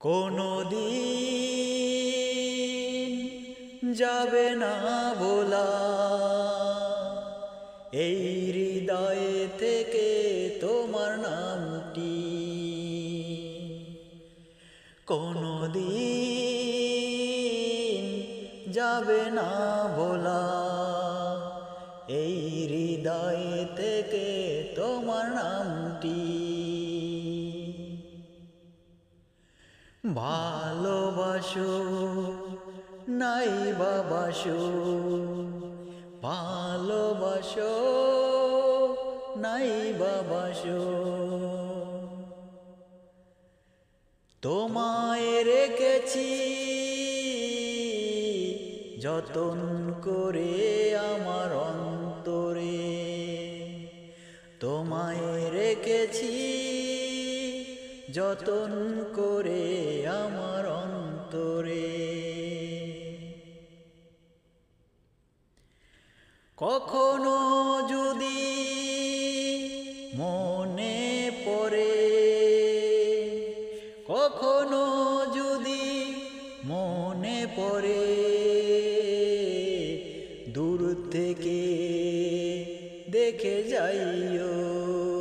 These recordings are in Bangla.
কোনো দিন যাবে না বলা এই হৃদয়ে থেকে তোমার নামটি। কোনো দিন যাবে না বলা এই হৃদয়ে থেকে তোমার নামটি। ভালোবাসো নাই বাবাসো ভালোবাসো নাই বাবাসো। তোমায় রেখেছি যতন করে আমার অন্তরে। তোমায় রেখেছি যতন করে আমার অন্তরে। কখনো যদি মনে পড়ে, কখনো যদি মনে পড়ে, দূর থেকে দেখে যাইও।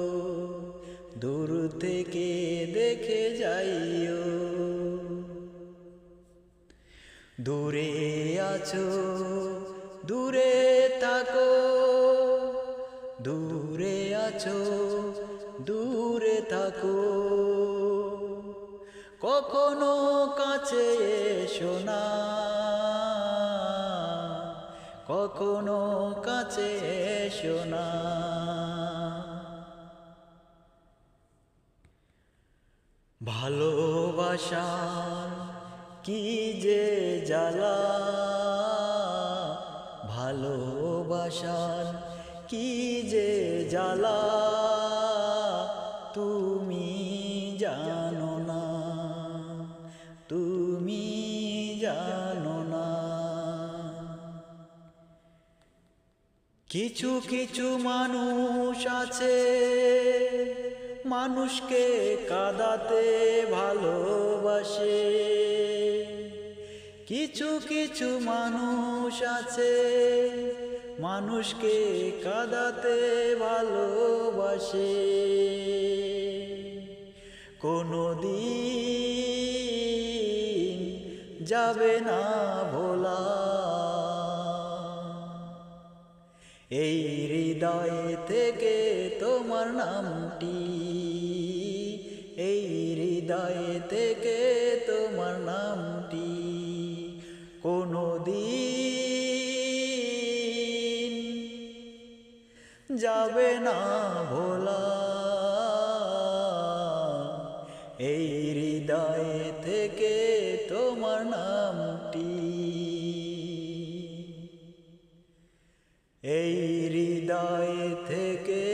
দূর থেকে দেখে যাইও। দূরে আছো, দূরে থাকো, দূরে আছো, দূরে থাকো। কখনো কাছে এসো না, কখনো কাছে এসো ভালোবাসার কি যে জ্বালা? ভালোবাসার কি যে জ্বালা? তুমি জানো না, তুমি জানো না। কিছু কিছু মানুষ আছে মানুষকে কাদাতে ভালোবাসে। কিছু কিছু মানুষ আছে মানুষকে কাদাতে ভালোবাসে। কোনো দিন যাবে না ভোলা। এই হৃদয় থেকে তোমার নামটি হৃদয় থেকে তোমার নামটি কোনো দিন যাবে না ভোলা। এই হৃদয় থেকে তোমার নামটি এই হৃদয় থেকে